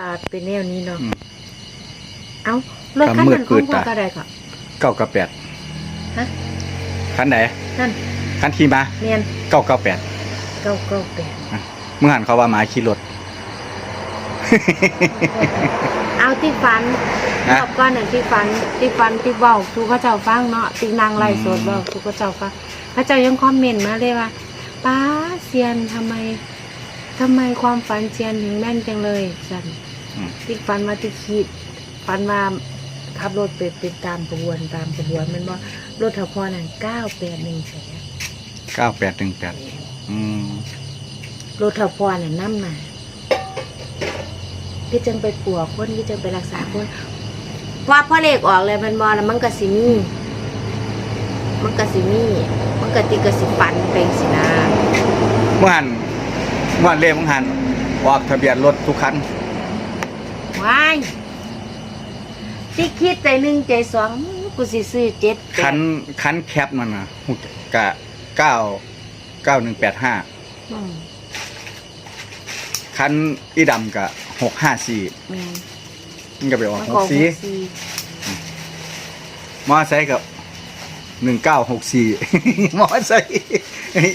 อ่าเป็นแนวนี้เนาะอืม เอ้ารถคันนั้นของพ่อก็ได้ก็เก้ากับแปดฮะ คันไหนนั่นคันที่มาเนียนเก้าเก้าแปดเก้าเก้าแปดเมื่อหันเขาว่าหมาขี่รถ เอาที่ฟันนะรอบก้อนหนึ่งที่ฟันที่ฟันที่เว้าทุกเขาเจ้าฟังเนาะตีนางไล่สดอืมเว้าทุกเขาเจ้าฟังพระเจ้ายังคอมเมนต์มาเลยว่าป้าเซียนทำไมทำไมความฝันเซียนถึงแม่นจังเลยสันอืม ที่ฟันมาที่คิดฟันมาขับรถไปเป็นตามกระบวนตามกระบวนแมันว่ารถเถาพอนั่นเก้าแปดหนึ่งแสนเก้าแปดหนึ่งแปดอืมรถเถาพอน่ะนั่มาที่จึงไปปัวคนที่จึงไปรักษาคนว่าพ่อเลขออกเลยมันบอแล้วมันก็สิมีมันก็สิมีมันก็ติกสิฟันเป็นสินะเมื่อหันเมื่อหันเล่มเมื่อหันออกทะเบียนรถทุกคัน ว้ายที่คิดใจหนึ่งใจสองกูสิซื้อเจ็ดแปดคันคันแคปมันนะหุกะเก้าเก้าหนึ่งแปดห้าอืมคันอีดำกะหกห้าสี่แม่นมันก็ไปออกมันหก็กหสี่กสี่มอไซค์กับหนึ่งเก้าหกสี่ มอไซค์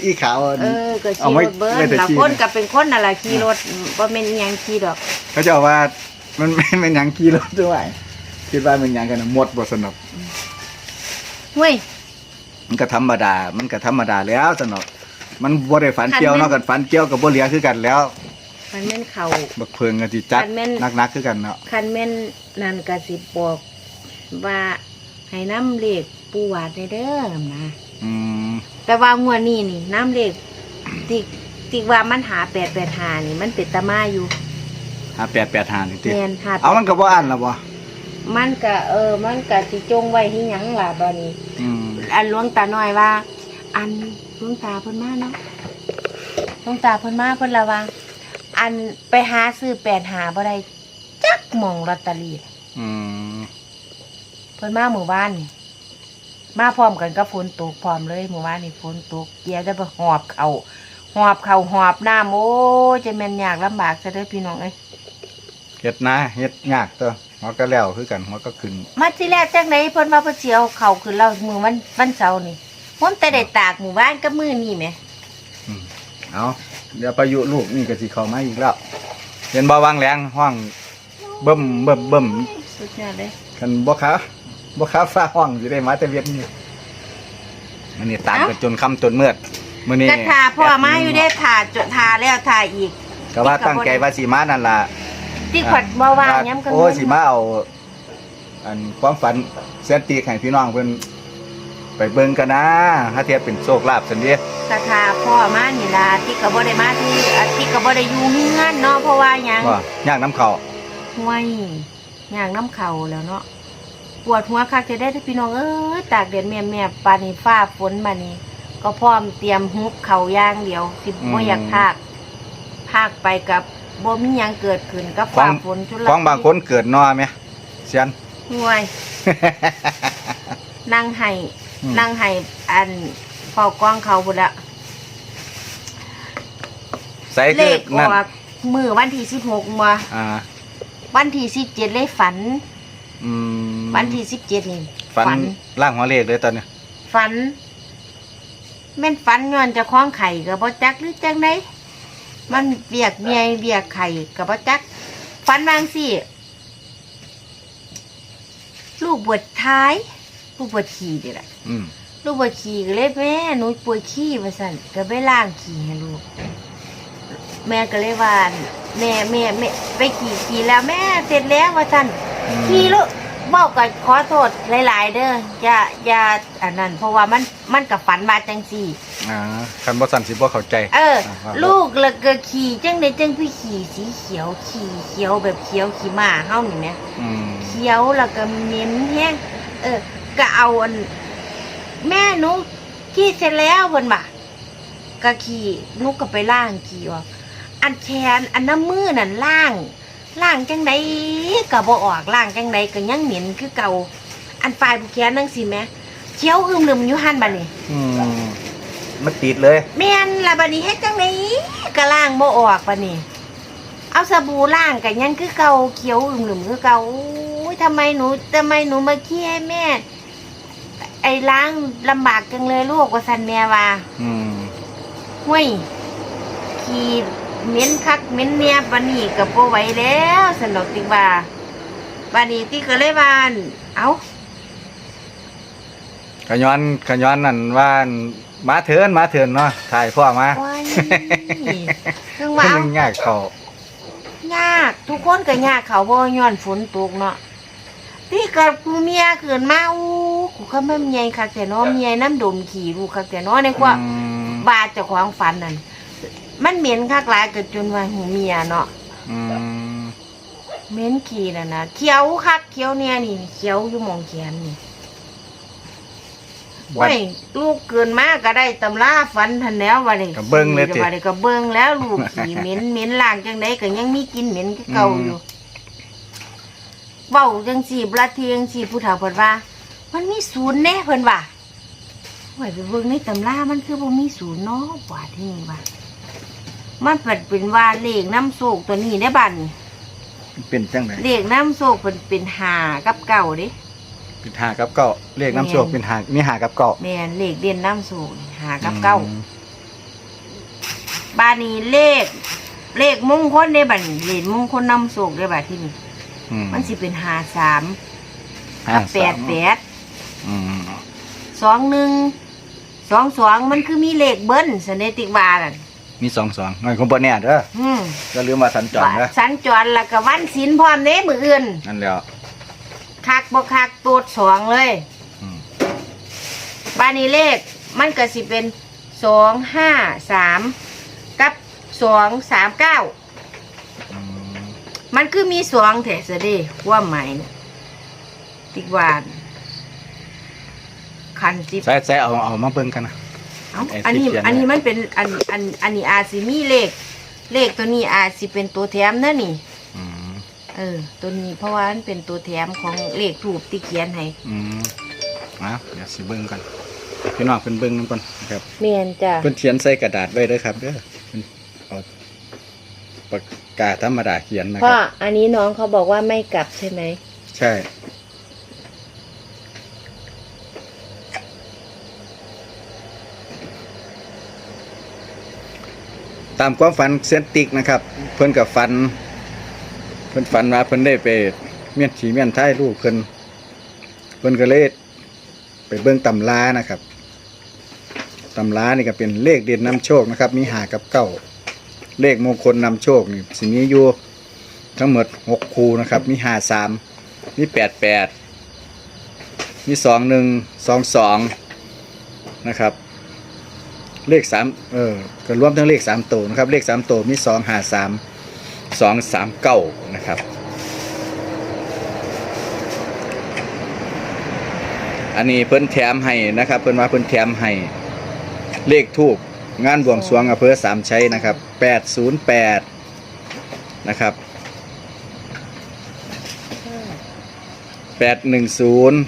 อีขาวอันเออก็เอาขี่ไว้รถเบิ้ไว้ลแต่ละขี่คนก็เป็นคนน่ะล่ะขี่รถว่าเป็นอิหยังขี่ดอก เขาจะว่า มันมันเป็นหยังขี่รถด้วยคิดว่ามันหยังกันนะหมดบทสนุกเฮ้ย มันก็ธรรมดา มันก็ธรรมดาแล้วสนุกมันบ่ได้ฝันเกี่ยวคันแม่น เนาะกันฝันเกี่ยวกับบ่เหลียคือกันแล้ว คันแม่นเขา บักเพิงกันสิจัดคันแม่นนักๆคือกันเนาะคันแม่นนั่นก็สิบอกว่าให้น้ำเลขปูวาดได้เด้อนะ อืมแต่ว่างวดนี้นี่น้ำเลขที่ที่ว่ามันหาแปดแปดหานี่มันเป็นตามาอยู่ ห้าแปดแปดห้านี่ติแมนหาเอามันก็บ่อ่านแล้วบ่มันก็เออ มันก็สิจงไว้ที่หยังล่ะบานี้ อืมอันหลวงตาน้อยว่า อันหลวงตาเพิ่นมาเนาะหลวงตาเพิ่นมาเพิ่นละว่า อันไปหาซื้อแปดหาบ่ได้จักหมองลอตเตอรี่ อืมเพิ่นมาหมู่บ้านนี่มาพร้อมกันกับฝนตกพร้อมเลยหมู่บ้านนี่ฝนตกเกียร์ได้ไปหอบเขา หอบเขาหอบน้ำโอ้ยจะแม่นยากลำบากซะเด้อพี่น้องเอ้ยเฮ็ดนะเฮ็ดยากตัวหัวก็แล้วคือกันหัวก็ขึ้นมาที่แรกจังไหนเพิ่นมาเพิ่นสิเอาเขาขึ้นเรามือวันวันเสาร์นี่ผมแต่ได้ตากหมู่บ้านกับมือนี่แหมอืมเอาเดี๋ยวพายุลูกนี่ก็สิเข้ามาอีกแล้วเห็นบ่วางแรงห้องเบิ่มเบิ่มเบิ่มสุดยอดเลยกันบ่ขาบ่ขาฟ้าห้องสิได้มาแต่เวียดนี่อันนี้ตามกันจนค่ำจนมืด มื้อนี้กระทาพ่อมาอยู่ได้ทาจนทาแล้วทาอีกก็ว่าตั้งใจว่าสิมานั่นล่ะที่ขวัดบ่วางย้ำกันโอ้สิมาเอาอันความฝันเสียนตีให้พี่น้องเพิ่นไปเบิ่งกันนะถ้าเทียบเป็นโชคลาภซั่นเด้กระทาพ่อมานี่ล่ะที่ก็บ่ได้มาที่อะที่ก็บ่ได้อยู่เฮือนเนาะเพราะว่าหยังว่ายากน้ำเขาห้วยย่างน้ำเข่าแล้วเนาะปวดหัวคักจะได้ที่พี่น้องเอ้ยตากแดดแม่แม่ๆปานนี้ฟ้าฝนมานี่ ก็พร้อมเตรียมฮุบเข่าย่างเดียว สิบ่อยากพากพากไปกับบ่มีหยังเกิดขึ้นกับขอฟ้างฝนชุลของบางคนเกิดนอไหมเสียนห่วยนั่งให้อืมนั่งให้อันเฝ้ากล้องเขาพุ่นละใส่เลคือขอนั่นอกมือวันที่สิบหกมาอ่าวันที่สิบเจ็ดเลยฝันอืมวันที่สิบเจ็ดนี่ฝันล่างหัวเลขเลยตอนนี้ฝัน แม่นฝันย้อนเจะคล้าของไข่กับบ่จักหรือจังไดมันเบียกเมียเบียกไข่กับบ่จักฝันวาจั่งสิลูกบวชท้าย ลูกบวชขี่นี่แหละอืมลูกบวชขี่ก็เลยแม่หนูปวดขี้ว่าสั่นก็ไปล้างขี่ให้ลูก แม่ก็เลยว่าแม่แม่แม่ไปขี่ขี่แล้วแม่เสร็จแล้วว่าสั่นขี่ลูก บอกกันขอโทษหลาย ๆ เด้ออย่าอย่าอันนั้น เพราะว่ามันมันกับฝันมาจังสี่ อ่าคันบ่สันสิบ่เข้าใจ เอออ่าว่าลูกแล้วก็ขี่จังในจังพี่ขี่สีเขียวขี่เขียวแบบเขียวขี่ม้าเฮานี่แหม อืมเขียวแล้วก็เหม็นแห้งเออก็เอาอันแม่หนูขี่เสร็จแล้วเพิ่นบ่าก็ขี่หนูก็ไปล้างขี่ออกอันแขนอันน้ำมือนั่นล้าง ล้างจังไดก็บ่ออกล้างจังไดก็ยังเหม็นคือเก่า อันปลายผู้แขนนั่งสิแหม่เขียวอึมลืมอยู่หั่นบัดนี้อืมมันติดเลย แม่นละบัดนี้เฮ็ดจังไดก็ล้างบ่ออกบัดนี้ เอาสบู่ล้างกันยังคือเก่าเขียวอึมหลึมคือเก่าอุ้ยทำไมหนูทำไมหนูมาขี้ให้แม่ ไอ้ล้างลำบากจังเลยลูกว่าสันแม่ว่าอืม ห้วยขี้ เหม็นคักเหม็นเนี่ยบันนี้กับโปไหวแล้วสนอกติว่าบันนี้ที่ก็เลยว่าอั่นเอ้าขย้อนขย้อนนั่นว่ามาเถินมาเถินเนาะถ่ายพ่อมาว้ายเรื่องว่าเพิ่เอ้างยากเขายากทุกคนก็ยากเขาบ่ย้อนฝนตกเนาะที่เกิดกูเมียเกินมาอู้กูก็ไม่เมียคักแต่เนาะเมียน้ำดมขี่ลูกคักแต่เนาะในความอืมบาดเจ้าของฝันนั่น มันเหม็นคักหลายเกิดจนว่าหูเมียเนาะอืมเหม็นขี่น่ะนะเขียวคักเขียวเนี่ยนี่เขียวอยู่หมองแขนนี่บัด โอ้ยลูกเกินมาก็ได้ตำราฝันทันแล้วว่าได้ก็เบิ่งเลยติว่าได้ก็เบิ่งแล้วลูกขี่เหม็นเหม็นล่างจังไดก็ยังมีกลินเหม็นคือเก่าอยู่เว้าจังสี่บลาเทียงสี่ผู้เฒ่าเพิ่นว่า มันมีศูนย์แน่เพิ่นว่าไว้ไปเบิ่งในตำรามันคือบ่มีศูนย์เนาะว่าที่นี่ว่า มันเป็นเป็นว่าเลขน้ำโศกตัวนี้ได้บัดนเป็นจังไดเลขน้ำโศกเป็นเป็นหากับเก่าเด้เป็นหากับเก้าเลขน้ำโชคเป็นหามีหากับเก้าแม่นเลขเด่นน้ำโศกนี่หากับเก้าอืมบาดนี้เลข เลขมงคลได้บัดนี้เลขมงคลน้ำโศกได้บัดที่นี่อืมันสิเป็นหาสามห้ากับแปดสามแปดอืมสองหนึ่งสองสองมันคือมีเลขเบิ้ลสนติวาล่ะ มีสองสองหน่อยของบ่เนี่ยเด้ออืมอย่าลืมว่าสัญจรเด้อสัญจรแล้วก็วันศีลพร้อมเด้มืออื่นนั่นแหล้วคักบ่คักตูดสองเลยอืมบ้านนี้เลข มันก็สิเป็นสองห้าสามกับสองสามเก้าอืมมันคือมีสองแถสเดีว่าหมายนะติกวานคันสิบใส่ใส่เอาเอามาเบิ่งกันนะเอ้าไอ้อันนี้สิบเขียนอันนี้ไว้มันเป็นอันอันอันนี้อาจสิมีเลข เลขตัวนี้อาจสิเป็นตัวแถมนะนี่อืมเออ ตัวนี้เพราะว่ามันเป็นตัวแถมของเลขถูกที่เขียนให้อืมอะเดี๋ยวสิเบิ่งกันพี่น้องเพิ่นเบิ่งนำก่อนนะครับเมียนจ้ะเพิ่นเขียนใส่กระดาษไว้เด้อครับเด้อเพิ่นเอาปากกาธรรมดาเขียนนะคพ่อรับอันนี้น้องเขาบอกว่าไม่กลับใช่ไหมใช่ ตามความฝันเซนติกนะครับ เพิ่นกับฝัน เพิ่นฝันว่าเพิ่นได้ไปเมียนขี่เมียนท้ายลูกเพิ่นเพิ่นก็เลยไปเบิ่งตำรานะครับตำรานี่ก็เป็นเลขเด่นนำโชคนะครับ มีหากับเก้าเลขมงคลนำโชคนี่สิมีอยู่ทั้งหมดหกคูนะครับ มีหาสามมีแปดแปดมีสองหนึ่งสองสองนะครับ เลขสามเออก็รวมทั้งเลขสามตัวนะครับ เลขสามตัวมีสองห้าสามสองสามเก้านะครับ อันนี้เพิ่นแถมให้นะครับ เพิ่นว่าเพิ่นแถมให้เลขทูบงานบวงสรวงอำเภอสามชัยนะครับแปดศูนย์แปดนะครับแปดหนึ่งศูนย์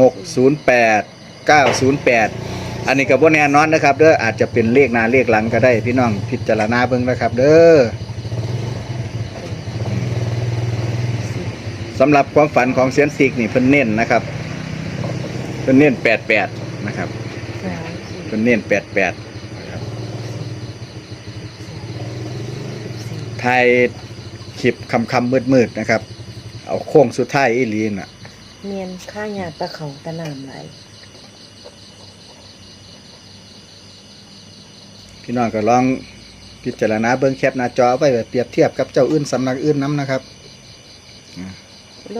หกศูนย์แปดเก้าศูนย์แปด อันนี้กับว่าแน่นอนนะครับ เด้ออาจจะเป็นเลขหน้าเลขหลังก็ได้ พี่น้องพิจารณาเบิ่งนะครับ เด้อสำหรับความฝันของเซียนซิกนี่เพิ่นเน้นนะครับเพิ่นเน้นแปดแปดนะครับเพิ่นเน้นแปดแปดนะครับไทยคลิปคำคำมืดมืดๆนะครับ เอาโค้งสุดท้ายอีหลีน่ะ เมียนข้าหยาตะเขาตะนามไหล พี่น้องก็ลองพิจารณาเบิ้งแคปหน้าจอไว้แบบเปรียบเทียบกับเจ้าอื่นสำนักอื่นน้ำนะครับ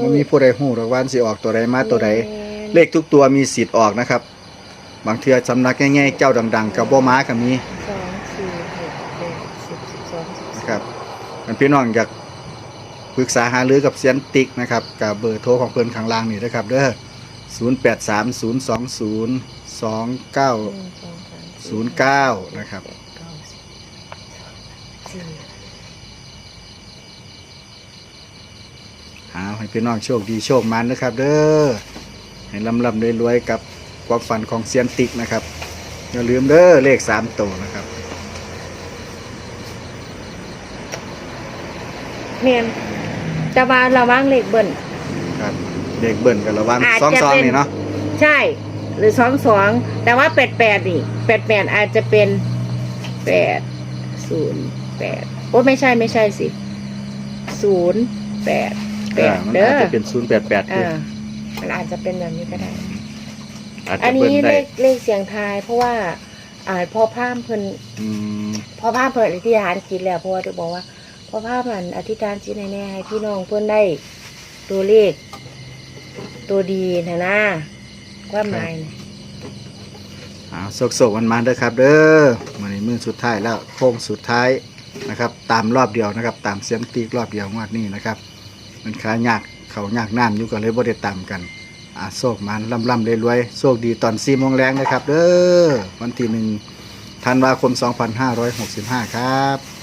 มันมีผู้ใดหูหรอกว่าสิออกตัวใดมาตัวใดเลขทุกตัวมีสิทธิ์ออกนะครับ บางเทือสำนักง่ายๆเจ้าดัง ๆ กับบ่ม้าก็มีสองสี่หกแปดสิบสิบสองสิบนะสามครับมันพี่น้องอยากปรึกษาหารือกับเซียนติกนะครับกับเบอร์โทรของเพิ่นข้างล่างนี่นะครับเด้อ0 8 3 0 2 0 2 9หนึ่งสองสาม สี่0 9นะครับแปดเก้าสิบสี่หาให้พี่น้องโชคดีโชคมันนะครับ เด้อ ให้ลำลำรวยๆกับความฝันของเซียนติกนะครับ อย่าลืมเด้อเลขสามตัวนะครับเมียนแต่ว่าระวังเลขเบิ้ลครับเด็กเบิ่นกับระวังอาจสองจะสองเป็น นี่เนาะ ใช่ หรือสองสองแต่ว่าแปดแปดนี่แปดแปดอาจจะเป็นแปดศูนย์แปดโอ้ไม่ใช่ไม่ใช่สิศูนย์แปดแปเออดมันเด้อาจอจะเป็นศูนย์แปดแปดอ่ามันอาจจะเป็นแบบนี้ก็ได้อาจอัจะนเบิ่นี้นเลได้ขเลขเสียงทาย เพราะว่า อ่าพอพามเพิ่นอืมพอพามเพิ่นอธิษฐานจิตแล้วเพราะว่าจะบอกว่า พอพามมันอธิษฐานจิตแน่ๆให้พี่น้องเพิ่นได้ตัวเลขตัวดีนะนะ ความหมายนะอ่าโศกๆมันมาเด้อครับ เด้อมื้อนี้มือสุดท้ายแล้วโค้งสุดท้ายนะครับ ตามรอบเดียวนะครับ ตามเสียงตีกรอบเดียวงวดนี้นะครับ มันขายากเขายากน้ำอยู่ก็เลยบ่ได้ตามกันอ่าโชคมันล่ำล่ำรวยๆโชคดีตอน4โมงแรงนะครับ เด้อวันที่หนึ่งธันวาคม 2565 ครับ